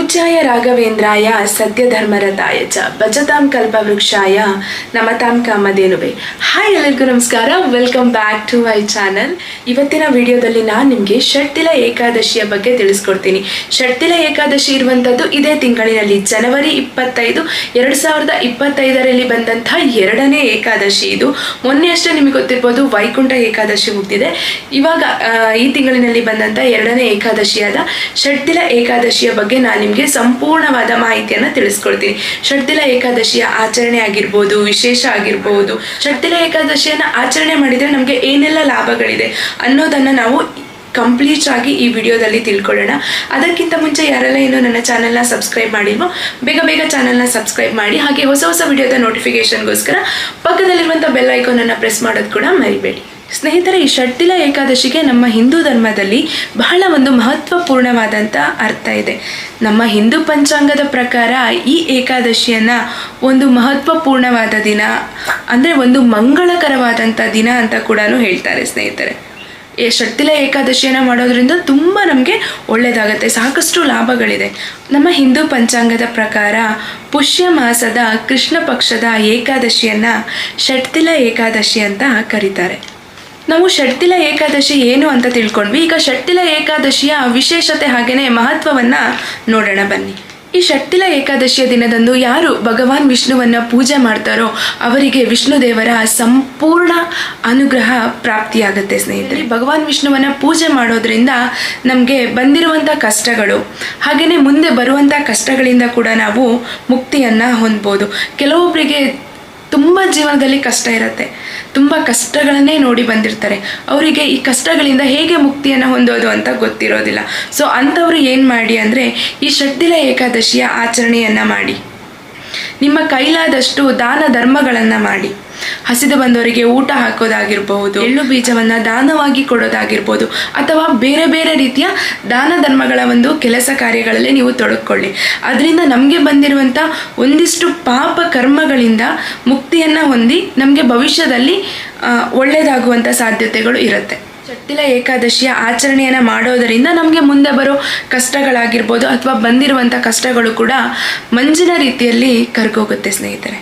ಪೂಜ್ಯಾಯ ರಾಘವೇಂದ್ರಾಯ ಸತ್ಯಧರ್ಮರತಾಯ ಚ. ಭಜತಾಂ ಕಲ್ಪವೃಕ್ಷಾಯ ನಮತಾಂ ಕಾಮಧೇನುವೆ. ಹಾಯ್ ಎಲ್ಲರಿಗೂ ನಮಸ್ಕಾರ. Welcome back to my channel ಇವತ್ತಿನ ವಿಡಿಯೋದಲ್ಲಿ ನಾನು ನಿಮಗೆ ಷಟ್ತಿಲ ಏಕಾದಶಿಯ ಬಗ್ಗೆ ತಿಳಿಸ್ಕೊಡ್ತೀನಿ. ಷಟ್ತಿಲ ಏಕಾದಶಿ ಇರುವಂಥದ್ದು ಇದೇ ತಿಂಗಳಿನಲ್ಲಿ ಜನವರಿ ಇಪ್ಪತ್ತೈದು, ಎರಡು ಸಾವಿರದ ಇಪ್ಪತ್ತೈದರಲ್ಲಿ ಬಂದಂಥ ಎರಡನೇ ಏಕಾದಶಿ ಇದು. ಮೊನ್ನೆ ಅಷ್ಟೇ ನಿಮಗೆ ಗೊತ್ತಿರ್ಬೋದು ವೈಕುಂಠ ಏಕಾದಶಿ ಮುಗ್ದಿದೆ. ಇವಾಗ ಈ ತಿಂಗಳಿನಲ್ಲಿ ಬಂದಂಥ ಎರಡನೇ ಏಕಾದಶಿಯಾದ ಷಡ್ತಿಲ ಏಕಾದಶಿಯ ಬಗ್ಗೆ ನಾನು ನಿಮಗೆ ಸಂಪೂರ್ಣವಾದ ಮಾಹಿತಿಯನ್ನು ತಿಳಿಸ್ಕೊಡ್ತೀನಿ. ಷಡ್ದಿಲ ಏಕಾದಶಿಯ ಆಚರಣೆ ಆಗಿರ್ಬೋದು, ವಿಶೇಷ ಆಗಿರ್ಬೋದು. ಷಡ್ದಿಲ ಏಕಾದಶಿಯನ್ನು ಆಚರಣೆ ಮಾಡಿದರೆ ನಮಗೆ ಏನೆಲ್ಲ ಲಾಭಗಳಿದೆ ಅನ್ನೋದನ್ನು ನಾವು ಕಂಪ್ಲೀಟ್ ಆಗಿ ಈ ವಿಡಿಯೋದಲ್ಲಿ ತಿಳ್ಕೊಳ್ಳೋಣ. ಅದಕ್ಕಿಂತ ಮುಂಚೆ ಯಾರೆಲ್ಲ ಇನ್ನೂ ನನ್ನ ಚಾನಲ್ನ ಸಬ್ಸ್ಕ್ರೈಬ್ ಮಾಡಿಲ್ವೋ, ಬೇಗ ಬೇಗ ಚಾನಲ್ನ ಸಬ್ಸ್ಕ್ರೈಬ್ ಮಾಡಿ, ಹಾಗೆ ಹೊಸ ಹೊಸ ವಿಡಿಯೋದ ನೋಟಿಫಿಕೇಶನ್ಗೋಸ್ಕರ ಪಕ್ಕದಲ್ಲಿರುವಂಥ ಬೆಲ್ ಐಕಾನನ್ನು ಪ್ರೆಸ್ ಮಾಡೋದು ಕೂಡ ಮರಿಬೇಡಿ. ಸ್ನೇಹಿತರೆ, ಈ ಷಟ್ಟಿಲ ಏಕಾದಶಿಗೆ ನಮ್ಮ ಹಿಂದೂ ಧರ್ಮದಲ್ಲಿ ಬಹಳ ಒಂದು ಮಹತ್ವಪೂರ್ಣವಾದಂಥ ಅರ್ಥ ಇದೆ. ನಮ್ಮ ಹಿಂದೂ ಪಂಚಾಂಗದ ಪ್ರಕಾರ ಈ ಏಕಾದಶಿಯನ್ನು ಒಂದು ಮಹತ್ವಪೂರ್ಣವಾದ ದಿನ, ಅಂದರೆ ಒಂದು ಮಂಗಳಕರವಾದಂಥ ದಿನ ಅಂತ ಕೂಡ ಹೇಳ್ತಾರೆ ಸ್ನೇಹಿತರೆ. ಈ ಷಟ್ಟಿಲ ಏಕಾದಶಿಯನ್ನು ಮಾಡೋದ್ರಿಂದ ತುಂಬ ನಮಗೆ ಒಳ್ಳೆಯದಾಗತ್ತೆ ಸಾಕಷ್ಟು ಲಾಭಗಳಿದೆ. ನಮ್ಮ ಹಿಂದೂ ಪಂಚಾಂಗದ ಪ್ರಕಾರ ಪುಷ್ಯ ಮಾಸದ ಕೃಷ್ಣ ಪಕ್ಷದ ಏಕಾದಶಿಯನ್ನು ಷಟ್ತಿಲ ಏಕಾದಶಿ ಅಂತ ಕರೀತಾರೆ. ನಾವು ಷಟ್ತಿಲ ಏಕಾದಶಿ ಏನು ಅಂತ ತಿಳ್ಕೊಂಡ್ವಿ. ಈಗ ಷಟ್ತಿಲ ಏಕಾದಶಿಯ ವಿಶೇಷತೆ ಹಾಗೆಯೇ ಮಹತ್ವವನ್ನು ನೋಡೋಣ ಬನ್ನಿ. ಈ ಷಟ್ಟಿಲ ಏಕಾದಶಿಯ ದಿನದಂದು ಯಾರು ಭಗವಾನ್ ವಿಷ್ಣುವನ್ನ ಪೂಜೆ ಮಾಡ್ತಾರೋ ಅವರಿಗೆ ವಿಷ್ಣು ದೇವರ ಸಂಪೂರ್ಣ ಅನುಗ್ರಹ ಪ್ರಾಪ್ತಿಯಾಗುತ್ತೆ ಸ್ನೇಹಿತರೆ. ಭಗವಾನ್ ವಿಷ್ಣುವನ್ನ ಪೂಜೆ ಮಾಡೋದ್ರಿಂದ ನಮಗೆ ಬಂದಿರುವಂಥ ಕಷ್ಟಗಳು ಹಾಗೆಯೇ ಮುಂದೆ ಬರುವಂಥ ಕಷ್ಟಗಳಿಂದ ಕೂಡ ನಾವು ಮುಕ್ತಿಯನ್ನು ಹೊಂದ್ಬೋದು. ಕೆಲವೊಬ್ಬರಿಗೆ ತುಂಬ ಜೀವನದಲ್ಲಿ ಕಷ್ಟ ಇರುತ್ತೆ. ತುಂಬ ಕಷ್ಟಗಳನ್ನೇ ನೋಡಿ ಬಂದಿರ್ತಾರೆ. ಅವರಿಗೆ ಈ ಕಷ್ಟಗಳಿಂದ ಹೇಗೆ ಮುಕ್ತಿಯನ್ನು ಹೊಂದೋದು ಅಂತ ಗೊತ್ತಿರೋದಿಲ್ಲ. ಸೊ ಅಂಥವ್ರು ಏನು ಮಾಡಿ ಅಂದರೆ ಈ ಷಡ್ದಿಲ ಏಕಾದಶಿಯ ಆಚರಣೆಯನ್ನು ಮಾಡಿ. ನಿಮ್ಮ ಕೈಲಾದಷ್ಟು ದಾನ ಧರ್ಮಗಳನ್ನು ಮಾಡಿ. ಹಸಿದು ಬಂದವರಿಗೆ ಊಟ ಹಾಕೋದಾಗಿರ್ಬಹುದು, ಎಳ್ಳು ಬೀಜವನ್ನು ದಾನವಾಗಿ ಕೊಡೋದಾಗಿರ್ಬೋದು, ಅಥವಾ ಬೇರೆ ಬೇರೆ ರೀತಿಯ ದಾನ ಧರ್ಮಗಳ ಒಂದು ಕೆಲಸ ಕಾರ್ಯಗಳಲ್ಲಿ ನೀವು ತೊಡಗಿಕೊಳ್ಳಿ. ಅದರಿಂದ ನಮಗೆ ಬಂದಿರುವಂಥ ಒಂದಿಷ್ಟು ಪಾಪ ಕರ್ಮಗಳಿಂದ ಮುಕ್ತಿಯನ್ನು ಹೊಂದಿ ನಮಗೆ ಭವಿಷ್ಯದಲ್ಲಿ ಒಳ್ಳೆಯದಾಗುವಂಥ ಸಾಧ್ಯತೆಗಳು ಇರುತ್ತೆ. ಚಟ್ಟಿಲ ಏಕಾದಶಿಯ ಆಚರಣೆಯನ್ನು ಮಾಡೋದರಿಂದ ನಮಗೆ ಮುಂದೆ ಬರೋ ಕಷ್ಟಗಳಾಗಿರ್ಬೋದು ಅಥವಾ ಬಂದಿರುವಂಥ ಕಷ್ಟಗಳು ಕೂಡ ಮಂಜಿನ ರೀತಿಯಲ್ಲಿ ಕರ್ಗೋಗುತ್ತೆ ಸ್ನೇಹಿತರೆ.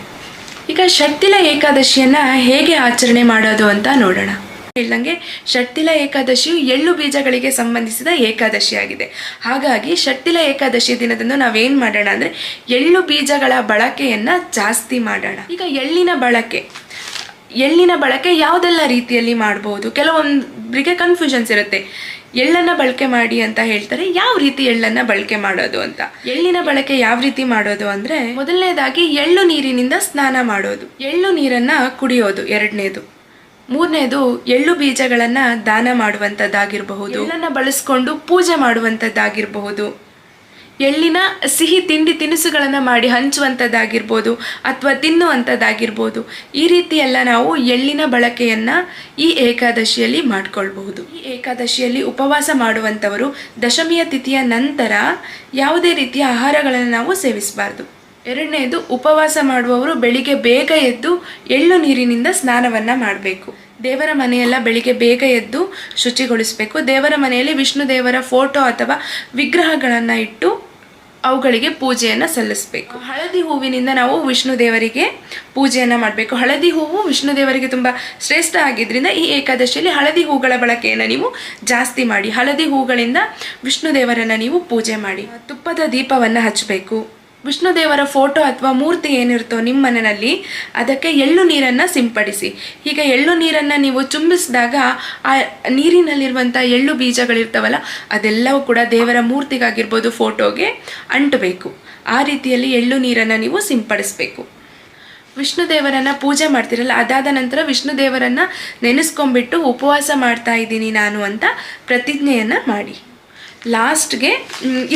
ಈಗ ಷಟ್ತಿಲ ಏಕಾದಶಿಯನ್ನು ಹೇಗೆ ಆಚರಣೆ ಮಾಡೋದು ಅಂತ ನೋಡೋಣ. ಹೇಳ್ದಂಗೆ ಷಟ್ತಿಲ ಏಕಾದಶಿಯು ಎಳ್ಳು ಬೀಜಗಳಿಗೆ ಸಂಬಂಧಿಸಿದ ಏಕಾದಶಿಯಾಗಿದೆ ಹಾಗಾಗಿ ಷಟ್ತಿಲ ಏಕಾದಶಿ ದಿನದಂದು ನಾವೇನು ಮಾಡೋಣ ಅಂದರೆ ಎಳ್ಳು ಬೀಜಗಳ ಬಳಕೆಯನ್ನು ಜಾಸ್ತಿ ಮಾಡೋಣ. ಈಗ ಎಳ್ಳಿನ ಬಳಕೆ. ಎಳ್ಳಿನ ಬಳಕೆ ಯಾವುದೆಲ್ಲ ರೀತಿಯಲ್ಲಿ ಮಾಡ್ಬೋದು? ಕೆಲವೊಂದರಿಗೆ ಕನ್ಫ್ಯೂಷನ್ಸ್ ಇರುತ್ತೆ. ಎಳ್ಳನ್ನು ಬಳಕೆ ಮಾಡಿ ಅಂತ ಹೇಳ್ತಾರೆ, ಯಾವ ರೀತಿ ಎಳ್ಳನ್ನು ಬಳಕೆ ಮಾಡೋದು ಅಂತ. ಎಳ್ಳಿನ ಬಳಕೆ ಯಾವ ರೀತಿ ಮಾಡೋದು ಅಂದರೆ, ಮೊದಲನೇದಾಗಿ ಎಳ್ಳು ನೀರಿನಿಂದ ಸ್ನಾನ ಮಾಡೋದು. ಎಳ್ಳು ನೀರನ್ನು ಕುಡಿಯೋದು, ಎರಡನೇದು. ಮೂರನೇದು, ಎಳ್ಳು ಬೀಜಗಳನ್ನು ದಾನ ಮಾಡುವಂಥದ್ದಾಗಿರಬಹುದು. ಎಳ್ಳನ್ನು ಬಳಸ್ಕೊಂಡು ಪೂಜೆ ಮಾಡುವಂಥದ್ದಾಗಿರಬಹುದು. ಎಳ್ಳಿನ ಸಿಹಿ ತಿಂಡಿ ತಿನಿಸುಗಳನ್ನು ಮಾಡಿ ಹಂಚುವಂಥದ್ದಾಗಿರ್ಬೋದು ಅಥವಾ ತಿನ್ನುವಂಥದ್ದಾಗಿರ್ಬೋದು ಈ ರೀತಿಯೆಲ್ಲ ನಾವು ಎಳ್ಳಿನ ಬಳಕೆಯನ್ನು ಈ ಏಕಾದಶಿಯಲ್ಲಿ ಮಾಡಿಕೊಳ್ಬಹುದು. ಈ ಏಕಾದಶಿಯಲ್ಲಿ ಉಪವಾಸ ಮಾಡುವಂಥವರು ದಶಮಿಯ ತಿಥಿಯ ನಂತರ ಯಾವುದೇ ರೀತಿಯ ಆಹಾರಗಳನ್ನು ನಾವು ಸೇವಿಸಬಾರ್ದು. ಎರಡನೇದು, ಉಪವಾಸ ಮಾಡುವವರು ಬೆಳಿಗ್ಗೆ ಬೇಗ ಎದ್ದು ಎಳ್ಳು ನೀರಿನಿಂದ ಸ್ನಾನವನ್ನು ಮಾಡಬೇಕು. ದೇವರ ಮನೆಯೆಲ್ಲ ಬೆಳಿಗ್ಗೆ ಬೇಗ ಎದ್ದು ಶುಚಿಗೊಳಿಸಬೇಕು. ದೇವರ ಮನೆಯಲ್ಲಿ ವಿಷ್ಣು ದೇವರ ಫೋಟೋ ಅಥವಾ ವಿಗ್ರಹಗಳನ್ನು ಇಟ್ಟು ಅವುಗಳಿಗೆ ಪೂಜೆಯನ್ನು ಸಲ್ಲಿಸಬೇಕು. ಹಳದಿ ಹೂವಿನಿಂದ ನಾವು ವಿಷ್ಣು ದೇವರಿಗೆ ಪೂಜೆಯನ್ನು ಮಾಡಬೇಕು. ಹಳದಿ ಹೂವು ವಿಷ್ಣು ದೇವರಿಗೆ ತುಂಬ ಶ್ರೇಷ್ಠ ಆಗಿದ್ದರಿಂದ ಈ ಏಕಾದಶಿಯಲ್ಲಿ ಹಳದಿ ಹೂಗಳ ಬಳಕೆಯನ್ನು ನೀವು ಜಾಸ್ತಿ ಮಾಡಿ, ಹಳದಿ ಹೂಗಳಿಂದ ವಿಷ್ಣು ದೇವರನ್ನು ನೀವು ಪೂಜೆ ಮಾಡಿ. ತುಪ್ಪದ ದೀಪವನ್ನು ಹಚ್ಚಬೇಕು ವಿಷ್ಣು ದೇವರ ಫೋಟೋ ಅಥವಾ ಮೂರ್ತಿ ಏನಿರ್ತೋ ನಿಮ್ಮ ಮನೆಯಲ್ಲಿ, ಅದಕ್ಕೆ ಎಳ್ಳು ನೀರನ್ನು ಸಿಂಪಡಿಸಿ. ಹೀಗೆ ಎಳ್ಳು ನೀರನ್ನು ನೀವು ಚುಂಬಿಸಿದಾಗ ಆ ನೀರಿನಲ್ಲಿರುವಂಥ ಎಳ್ಳು ಬೀಜಗಳಿರ್ತಾವಲ್ಲ, ಅದೆಲ್ಲವೂ ಕೂಡ ದೇವರ ಮೂರ್ತಿಗಾಗಿರ್ಬೋದು ಫೋಟೋಗೆ ಅಂಟಬೇಕು. ಆ ರೀತಿಯಲ್ಲಿ ಎಳ್ಳು ನೀರನ್ನು ನೀವು ಸಿಂಪಡಿಸಬೇಕು. ವಿಷ್ಣು ದೇವರನ್ನು ಪೂಜೆ ಮಾಡ್ತಿರಲ್ಲ, ಅದಾದ ನಂತರ ವಿಷ್ಣು ದೇವರನ್ನು ನೆನೆಸ್ಕೊಂಡ್ಬಿಟ್ಟು ಉಪವಾಸ ಮಾಡ್ತಾ ಇದ್ದೀನಿ ನಾನು ಅಂತ ಪ್ರತಿಜ್ಞೆಯನ್ನು ಮಾಡಿ. ಲಾಸ್ಟ್ಗೆ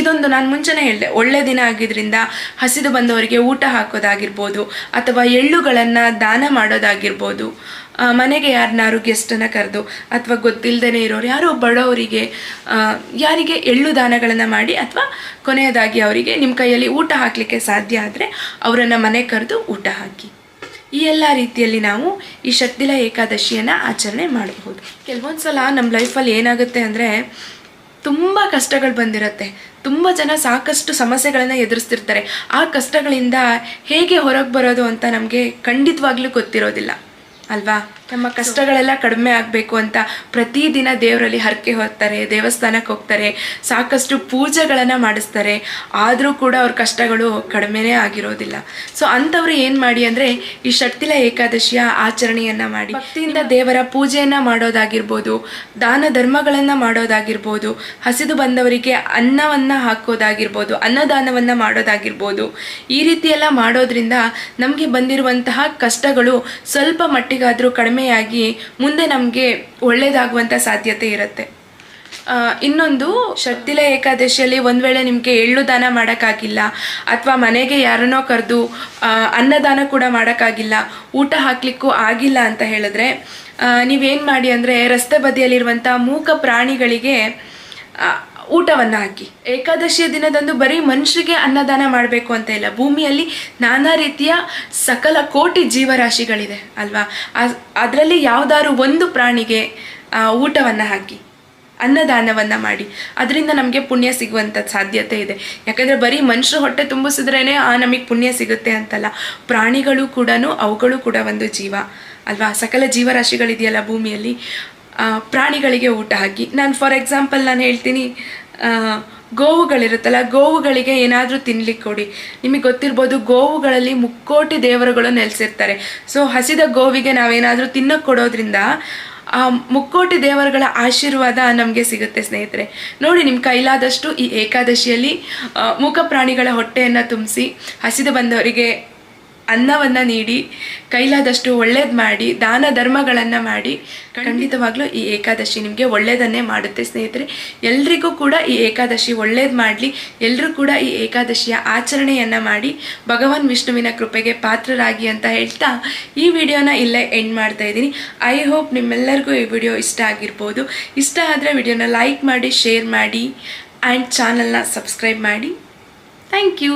ಇದೊಂದು ನಾನು ಮುಂಚೆನೇ ಹೇಳಿದೆ. ಒಳ್ಳೆ ದಿನ ಆಗಿದ್ರಿಂದ ಹಸಿದು ಬಂದವರಿಗೆ ಊಟ ಹಾಕೋದಾಗಿರ್ಬೋದು ಅಥವಾ ಎಳ್ಳುಗಳನ್ನು ದಾನ ಮಾಡೋದಾಗಿರ್ಬೋದು. ಮನೆಗೆ ಯಾರನ್ನಾರು ಗೆಸ್ಟನ್ನು ಕರೆದು ಅಥವಾ ಗೊತ್ತಿಲ್ಲದೇ ಇರೋರು ಯಾರೋ ಬಡವರಿಗೆ ಯಾರಿಗೆ ಎಳ್ಳು ದಾನಗಳನ್ನು ಮಾಡಿ ಅಥವಾ ಕೊನೆಯದಾಗಿ ಅವರಿಗೆ ನಿಮ್ಮ ಕೈಯಲ್ಲಿ ಊಟ ಹಾಕಲಿಕ್ಕೆ ಸಾಧ್ಯ ಆದರೆ ಅವರನ್ನು ಮನೆ ಕರೆದು ಊಟ ಹಾಕಿ. ಈ ಎಲ್ಲ ರೀತಿಯಲ್ಲಿ ನಾವು ಈ ಶಕ್ತಿಲ ಏಕಾದಶಿಯನ್ನು ಆಚರಣೆ ಮಾಡಬಹುದು. ಕೆಲವೊಂದು ಸಲ ನಮ್ಮ ಲೈಫಲ್ಲಿ ಏನಾಗುತ್ತೆ ಅಂದರೆ ತುಂಬ ಕಷ್ಟಗಳು ಬಂದಿರುತ್ತೆ. ತುಂಬ ಜನ ಸಾಕಷ್ಟು ಸಮಸ್ಯೆಗಳನ್ನು ಎದುರಿಸ್ತಿರ್ತಾರೆ. ಆ ಕಷ್ಟಗಳಿಂದ ಹೇಗೆ ಹೊರಗೆ ಬರೋದು ಅಂತ ನಮಗೆ ಖಂಡಿತವಾಗ್ಲೂ ಗೊತ್ತಿರೋದಿಲ್ಲ. ಅಲ್ವಾ? ನಮ್ಮ ಕಷ್ಟಗಳೆಲ್ಲ ಕಡಿಮೆ ಆಗಬೇಕು ಅಂತ ಪ್ರತಿದಿನ ದೇವರಲ್ಲಿ ಹರಕೆ ಹೋಗ್ತಾರೆ ದೇವಸ್ಥಾನಕ್ಕೆ ಹೋಗ್ತಾರೆ ಸಾಕಷ್ಟು ಪೂಜೆಗಳನ್ನು ಮಾಡಿಸ್ತಾರೆ. ಆದರೂ ಕೂಡ ಅವ್ರ ಕಷ್ಟಗಳು ಕಡಿಮೆನೇ ಆಗಿರೋದಿಲ್ಲ. ಸೊ ಅಂಥವ್ರು ಏನು ಮಾಡಿ ಅಂದರೆ ಈ ಷಟ್ತಿಲ ಏಕಾದಶಿಯ ಆಚರಣೆಯನ್ನು ಮಾಡಿ. ಭಕ್ತಿಯಿಂದ ದೇವರ ಪೂಜೆಯನ್ನು ಮಾಡೋದಾಗಿರ್ಬೋದು ದಾನ ಧರ್ಮಗಳನ್ನು ಮಾಡೋದಾಗಿರ್ಬೋದು ಹಸಿದು ಬಂದವರಿಗೆ ಅನ್ನವನ್ನು ಹಾಕೋದಾಗಿರ್ಬೋದು ಅನ್ನದಾನವನ್ನು ಮಾಡೋದಾಗಿರ್ಬೋದು ಈ ರೀತಿಯೆಲ್ಲ ಮಾಡೋದ್ರಿಂದ ನಮಗೆ ಬಂದಿರುವಂತಹ ಕಷ್ಟಗಳು ಸ್ವಲ್ಪ ಮಟ್ಟಿಗಾದರೂ ಕಡಿಮೆಯಾಗಿ ಮುಂದೆ ನಮಗೆ ಒಳ್ಳೆಯದಾಗುವಂಥ ಸಾಧ್ಯತೆ ಇರುತ್ತೆ. ಇನ್ನೊಂದು ಶಕ್ತಿಲ ಏಕಾದಶಿಯಲ್ಲಿ ಒಂದು ವೇಳೆ ನಿಮಗೆ ಎಳ್ಳು ದಾನ ಮಾಡೋಕ್ಕಾಗಿಲ್ಲ, ಅಥವಾ ಮನೆಗೆ ಯಾರನ್ನೋ ಕರೆದು ಅನ್ನದಾನ ಕೂಡ ಮಾಡೋಕ್ಕಾಗಿಲ್ಲ, ಊಟ ಹಾಕ್ಲಿಕ್ಕೂ ಆಗಿಲ್ಲ ಅಂತ ಹೇಳಿದ್ರೆ ನೀವೇನು ಮಾಡಿ ಅಂದರೆ ರಸ್ತೆ ಬದಿಯಲ್ಲಿರುವಂಥ ಮೂಕ ಪ್ರಾಣಿಗಳಿಗೆ ಊಟವನ್ನು ಹಾಕಿ ಏಕಾದಶಿಯ ದಿನದಂದು ಬರೀ ಮನುಷ್ಯರಿಗೆ ಅನ್ನದಾನ ಮಾಡಬೇಕು ಅಂತ ಇಲ್ಲ. ಭೂಮಿಯಲ್ಲಿ ನಾನಾ ರೀತಿಯ ಸಕಲ ಕೋಟಿ ಜೀವರಾಶಿಗಳಿದೆ, ಅಲ್ವಾ? ಅದರಲ್ಲಿ ಯಾವುದಾದ್ರು ಒಂದು ಪ್ರಾಣಿಗೆ ಊಟವನ್ನು ಹಾಕಿ, ಅನ್ನದಾನವನ್ನು ಮಾಡಿ. ಅದರಿಂದ ನಮಗೆ ಪುಣ್ಯ ಸಿಗುವಂಥ ಸಾಧ್ಯತೆ ಇದೆ. ಯಾಕಂದರೆ ಬರೀ ಮನುಷ್ಯರು ಹೊಟ್ಟೆ ತುಂಬಿಸಿದ್ರೇ ಆ ನಮಗೆ ಪುಣ್ಯ ಸಿಗುತ್ತೆ ಅಂತಲ್ಲ. ಪ್ರಾಣಿಗಳು ಕೂಡ ಅವುಗಳು ಕೂಡ ಒಂದು ಜೀವ, ಅಲ್ವಾ? ಸಕಲ ಜೀವರಾಶಿಗಳಿದೆಯಲ್ಲ ಭೂಮಿಯಲ್ಲಿ. ಪ್ರಾಣಿಗಳಿಗೆ ಊಟ ಹಾಕಿ. ನಾನು ಫಾರ್ ಎಕ್ಸಾಂಪಲ್ ನಾನು ಹೇಳ್ತೀನಿ ಗೋವುಗಳಿರುತ್ತಲ್ಲ, ಗೋವುಗಳಿಗೆ ಏನಾದರೂ ತಿನ್ಲಿಕ್ಕೆ ಕೊಡಿ. ನಿಮಗೆ ಗೊತ್ತಿರ್ಬೋದು ಗೋವುಗಳಲ್ಲಿ ಮುಕ್ಕೋಟಿ ದೇವರುಗಳು ನೆಲೆಸಿರ್ತಾರೆ. ಸೊ ಹಸಿದ ಗೋವಿಗೆ ನಾವೇನಾದರೂ ತಿನ್ನಕ್ಕೆ ಕೊಡೋದ್ರಿಂದ, ಆ, ಮುಕ್ಕೋಟಿ ದೇವರುಗಳ ಆಶೀರ್ವಾದ ನಮಗೆ ಸಿಗುತ್ತೆ ಸ್ನೇಹಿತರೆ. ನೋಡಿ ನಿಮ್ಮ ಕೈಲಾದಷ್ಟು ಈ ಏಕಾದಶಿಯಲ್ಲಿ ಮೂಕ ಪ್ರಾಣಿಗಳ ಹೊಟ್ಟೆಯನ್ನು ತುಂಬಿಸಿ, ಹಸಿದು ಬಂದವರಿಗೆ ಅನ್ನವನ್ನು ನೀಡಿ ಕೈಲಾದಷ್ಟು ಒಳ್ಳೇದು ಮಾಡಿ ದಾನ ಧರ್ಮಗಳನ್ನು ಮಾಡಿ ಖಂಡಿತವಾಗ್ಲೂ ಈ ಏಕಾದಶಿ ನಿಮಗೆ ಒಳ್ಳೆಯದನ್ನೇ ಮಾಡುತ್ತೆ ಸ್ನೇಹಿತರೆ. ಎಲ್ರಿಗೂ ಕೂಡ ಈ ಏಕಾದಶಿ ಒಳ್ಳೇದು ಮಾಡಲಿ ಎಲ್ಲರೂ ಕೂಡ ಈ ಏಕಾದಶಿಯ ಆಚರಣೆಯನ್ನು ಮಾಡಿ ಭಗವಾನ್ ವಿಷ್ಣುವಿನ ಕೃಪೆಗೆ ಪಾತ್ರರಾಗಿ ಅಂತ ಹೇಳ್ತಾ ಈ ವಿಡಿಯೋನ ಇಲ್ಲೇ ಎಂಡ್ ಮಾಡ್ತಾ ಇದ್ದೀನಿ. ಐ ಹೋಪ್ ನಿಮ್ಮೆಲ್ಲರಿಗೂ ಈ ವಿಡಿಯೋ ಇಷ್ಟ ಆಗಿರ್ಬೋದು. ಇಷ್ಟ ಆದರೆ ವಿಡಿಯೋನ ಲೈಕ್ ಮಾಡಿ ಶೇರ್ ಮಾಡಿ ಆ್ಯಂಡ್ ಚಾನಲ್ನ ಸಬ್ಸ್ಕ್ರೈಬ್ ಮಾಡಿ. Thank you.